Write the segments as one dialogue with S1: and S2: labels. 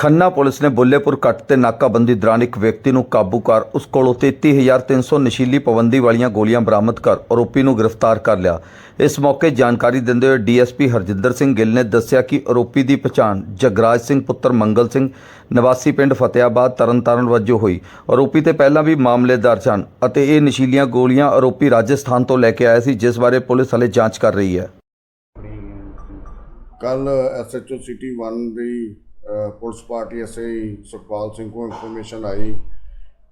S1: Khanna police ਨੇ ਬੁੱਲੇਪੁਰ ਕੱਟ ਤੇ ਨਾਕਾਬੰਦੀ ਦੌਰਾਨ ਇੱਕ ਵਿਅਕਤੀ ਨੂੰ ਕਾਬੂ ਕਰ ਉਸ ਕੋਲੋਂ 33300 ਨਸ਼ੀਲੀ ਪਾਬੰਦੀ ਵਾਲੀਆਂ ਗੋਲੀਆਂ ਬਰਾਮਦ ਕਰ ਆਰੋਪੀ ਨੂੰ ਗ੍ਰਿਫਤਾਰ ਕਰ ਲਿਆ। ਇਸ ਮੌਕੇ ਜਾਣਕਾਰੀ ਦਿੰਦੇ ਹੋਏ ਡੀਐਸਪੀ ਹਰਜਿੰਦਰ ਸਿੰਘ ਗਿੱਲ ਨੇ ਦੱਸਿਆ ਕਿ ਆਰੋਪੀ ਦੀ ਪਛਾਣ ਜਗਰਾਜ ਸਿੰਘ, ਪੁੱਤਰ ਮੰਗਲ ਸਿੰਘ, ਨਿਵਾਸੀ ਪਿੰਡ ਫਤਿਆਬਾਦ, ਤਰਨਤਾਰਨ ਵਜੋਂ ਹੋਈ। ਆਰੋਪੀ ਤੇ ਪਹਿਲਾਂ ਵੀ ਮਾਮਲੇ ਦਰਜ ਹਨ ਅਤੇ ਇਹ ਨਸ਼ੀਲੀਆਂ ਗੋਲੀਆਂ ਆਰੋਪੀ ਰਾਜਸਥਾਨ ਤੋਂ ਲੈ ਕੇ ਆਇਆ ਸੀ, ਜਿਸ ਬਾਰੇ ਪੁਲਿਸ ਹਲੇ ਜਾਂਚ ਕਰ ਰਹੀ ਹੈ।
S2: ਕੱਲ ਐਸਐਚਓ ਸਿਟੀ 1 ਦੀ police party SI Sukhpal Singh ਕੋਲ ਇਨਫੋਰਮੇਸ਼ਨ ਆਈ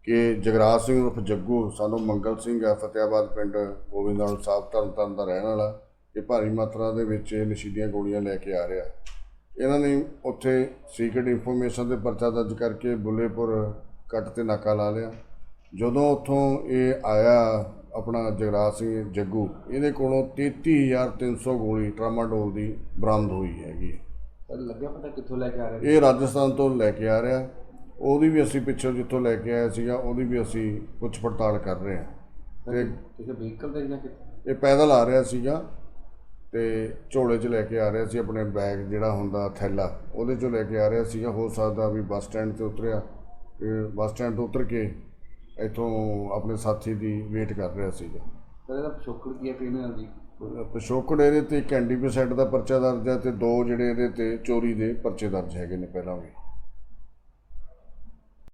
S2: ਕਿ ਜਗਰਾਜ ਸਿੰਘ ਉਰਫ ਜੱਗੂ, ਸਾਨੂੰ ਮੰਗਲ ਸਿੰਘ ਆ ਫਤਿਆਬਾਦ ਪਿੰਡ ਗੋਬਿੰਦਵਾਲ ਸਾਹਿਬ ਤਰਨਤਾਰਨ ਦਾ ਰਹਿਣ ਵਾਲਾ ਇਹ ਭਾਰੀ ਮਾਤਰਾ ਦੇ ਵਿੱਚ ਇਹ ਨਸ਼ੀਲੀਆਂ ਗੋਲੀਆਂ ਲੈ ਕੇ ਆ ਰਿਹਾ। ਇਹਨਾਂ ਨੇ ਉੱਥੇ ਸੀਕ੍ਰੀਟ ਇਨਫੋਰਮੇਸ਼ਨ ਦੇ ਪਰਚਾ ਦਰਜ ਕਰਕੇ ਬੁੱਲੇਪੁਰ ਕੱਟ ਤੇ ਨਾਕਾ ਲਾ ਲਿਆ। ਜਦੋਂ ਉੱਥੋਂ ਇਹ ਆਇਆ ਆਪਣਾ ਜਗਰਾਜ ਸਿੰਘ ਜੱਗੂ, ਇਹਦੇ ਕੋਲੋਂ 33300 ਗੋਲੀ ਟਰਾਮਾਡੋਲ ਦੀ ਬਰਾਮਦ ਹੋਈ ਹੈਗੀ
S3: ਲੱਗਿਆ ਪਤਾ ਕਿੱਥੋਂ ਲੈ ਕੇ ਆ ਰਹੇ
S2: ਇਹ ਰਾਜਸਥਾਨ ਤੋਂ ਲੈ ਕੇ ਆ ਰਿਹਾ। ਉਹਦੀ ਵੀ ਅਸੀਂ ਪਿੱਛੋਂ ਜਿੱਥੋਂ ਲੈ ਕੇ ਆਇਆ ਸੀਗਾ ਉਹਦੀ ਵੀ ਅਸੀਂ ਪੁੱਛ ਪੜਤਾਲ ਕਰ ਰਹੇ ਹਾਂ। ਤੇ
S3: ਕਿਸੇ ਵਹੀਕਲ ਤੇ ਜਾਂ
S2: ਇਹ ਪੈਦਲ ਆ ਰਿਹਾ ਸੀਗਾ ਤੇ ਝੋਲੇ 'ਚ ਲੈ ਕੇ ਆ ਰਿਹਾ ਸੀ ਆਪਣੇ ਬੈਗ ਜਿਹੜਾ ਹੁੰਦਾ ਥੈਲਾ। ਉਹਦੇ 'ਚੋਂ ਲੈ ਕੇ ਆ ਰਿਹਾ ਸੀਗਾ। ਹੋ ਸਕਦਾ ਵੀ ਬੱਸ ਸਟੈਂਡ ਤੇ ਉਤਰਿਆ ਤੇ ਬੱਸ ਸਟੈਂਡ ਤੋਂ ਉਤਰ ਕੇ ਇੱਥੋਂ ਆਪਣੇ ਸਾਥੀ ਦੀ ਵੇਟ ਕਰ ਰਿਹਾ ਸੀਗਾ।
S3: ਸਰ ਇਹਦਾ ਪਿਛੋਕੜ ਕੀ ਹੈ? ਕ੍ਰਿਮੀਨਲ ਦੀ
S2: ਪਿਛੋਕੜ ਇਹਦੇ ਤੇ ਇੱਕ ਐਨਡੀਪੀ ਸੈੱਟ ਦਾ ਪਰਚਾ ਦਰਜ ਹੈ ਤੇ ਦੋ ਜਿਹੜੇ ਇਹਦੇ ਤੇ ਚੋਰੀ ਦੇ ਪਰਚੇ ਦਰਜ ਹੈਗੇ ਨੇ ਪਹਿਲਾਂ ਵੀ।